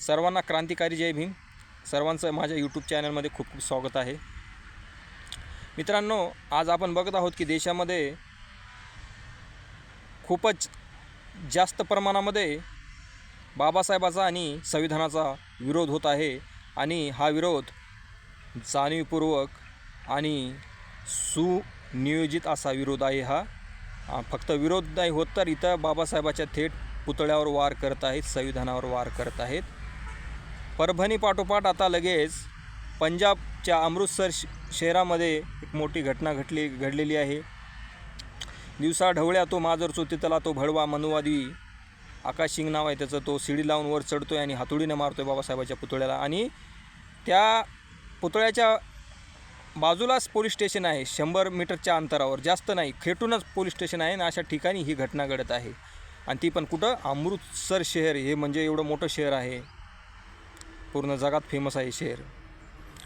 सर्वांना क्रांतिकारी जय भीम. सर्वांचं माझ्या यूट्यूब चॅनलमध्ये खूप खूप स्वागत आहे. मित्रांनो आज आपण बघत आहोत की देशामध्ये खूपच जास्त प्रमाणामध्ये बाबासाहेबाचा आणि संविधानाचा विरोध होत आहे आणि हा विरोध जाणीवपूर्वक आणि सुनियोजित असा विरोध आहे हा. फक्त विरोध नाही होत तर इथं बाबासाहेबाच्या थेट पुतळ्यावर वार करत आहेत संविधानावर वार करत आहेत. परभणी पाठोपाठ आता लगेच पंजाबच्या अमृतसर श शहरामध्ये एक मोठी घटना घडली घडलेली आहे. दिवसा ढवळ्या तो माजर चोतीतला तो भडवा मनुवादी आकाश सिंग नाव आहे त्याचं तो शिडी लावून वर चढतो आहे आणि हातोडीनं मारतो आहे बाबासाहेबाच्या पुतळ्याला. आणि त्या पुतळ्याच्या बाजूलाच पोलीस स्टेशन आहे शंभर मीटरच्या अंतरावर. जास्त नाही खेटूनच पोलीस स्टेशन आहे आणि अशा ठिकाणी ही घटना घडत आहे. आणि ती पण कुठं? अमृतसर शहर हे म्हणजे एवढं मोठं शहर आहे. पूर्ण जगात फेमस आहे शहर.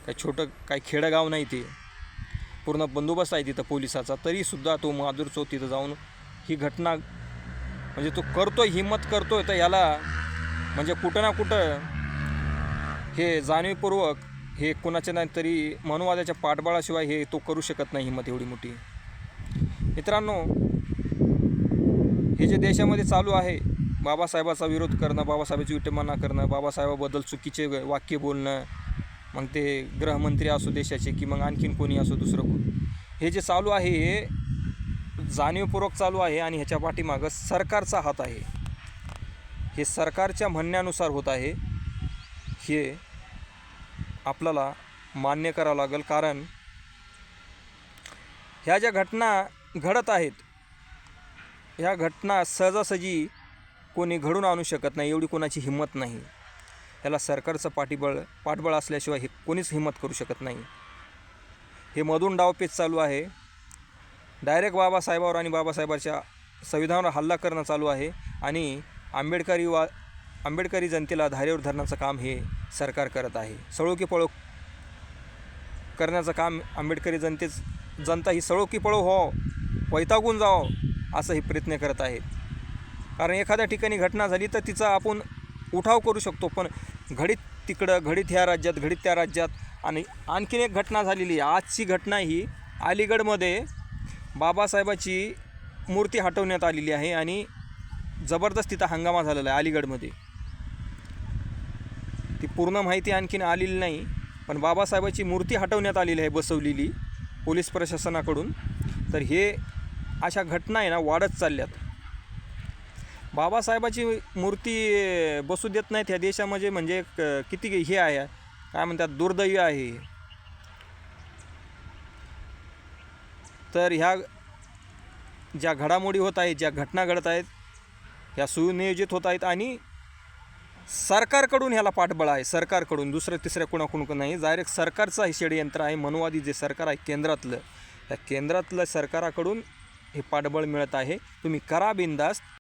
काही छोटं काही खेडंगाव नाही ते. पूर्ण बंदोबस्त आहे तिथं पोलिसाचा. तरीसुद्धा तो माधुर चौक तिथं जाऊन ही घटना म्हणजे तो करतोय हिंमत करतोय तर याला म्हणजे कुठं ना कुठं हे जाणीवपूर्वक हे कोणाच्या नाही तरी मनुवादाच्या पाठबळाशिवाय हे तो करू शकत नाही हिंमत एवढी मोठी. मित्रांनो हे जे देशामध्ये चालू आहे बाबासाहेबाचा विरोध करणं बाबासाहेबाची विटंबना करणं बाबासाहेबाबद्दल चुकीचे वाक्य बोलणं मग ते गृहमंत्री असो देशाचे की मग आणखीन कोणी असो दुसरं कोण. हे जे चालू आहे हे जाणीवपूर्वक चालू आहे आणि ह्याच्या पाठीमागं सरकारचा हात आहे. हे सरकारच्या म्हणण्यानुसार होत आहे. हे आपल्याला मान्य करावं लागेल कारण ह्या ज्या घटना घडत आहेत ह्या घटना सहजासहजी कोणी घडून आणू शकत नाही एवढी कोणाची हिंमत नाही. ह्याला सरकारचं पाठीबळ पाठबळ असल्याशिवाय हे कोणीच हिंमत करू शकत नाही. हे मधून डावपेच चालू आहे. डायरेक्ट बाबासाहेबावर आणि बाबासाहेबाच्या संविधानावर हल्ला करणं चालू आहे आणि आंबेडकरी वा आंबेडकरी जनतेला धारेवर धरण्याचं काम हे सरकार करत आहे. सळो की पळो करण्याचं काम आंबेडकरी जनतेच जनता ही सळो की पळो हो वैतागून जावं असं हे प्रयत्न करत आहेत. कारण एखाद्या ठिकाणी घटना झाली तर तिचा आपण उठाव करू शकतो. पण घडीत तिकडं घडीत ह्या राज्यात घडीत त्या राज्यात आणि आणखीन एक घटना झालेली आहे. आजची घटना ही अलीगडमध्ये बाबासाहेबाची मूर्ती हटवण्यात आलेली आहे आणि जबरदस्त तिथं हंगामा झालेला आहे अलीगडमध्ये. ती पूर्ण माहिती आणखीन आलेली नाही पण बाबासाहेबाची मूर्ती हटवण्यात आलेली आहे बसवलेली पोलीस प्रशासनाकडून. तर हे अशा घटना आहे ना वाढत चालल्यात. बाबासाहेबाची मूर्ती बसू देत नाहीत ह्या देशामध्ये म्हणजे क- किती हे आहे. काय म्हणतात दुर्दैव आहे. तर ह्या ज्या घडामोडी होत आहेत ज्या घटना घडत आहेत ह्या सुनियोजित होत आहेत आणि सरकारकडून ह्याला पाठबळ आहे. सरकारकडून दुसरं तिसऱ्या कोणाकडून नाही. डायरेक्ट सरकारचं हे षडयंत्र आहे. मनवादी जे सरकार आहे केंद्रातलं त्या केंद्रातलं सरकाराकडून हे पाठबळ मिळत आहे. तुम्ही करा बिंदास्त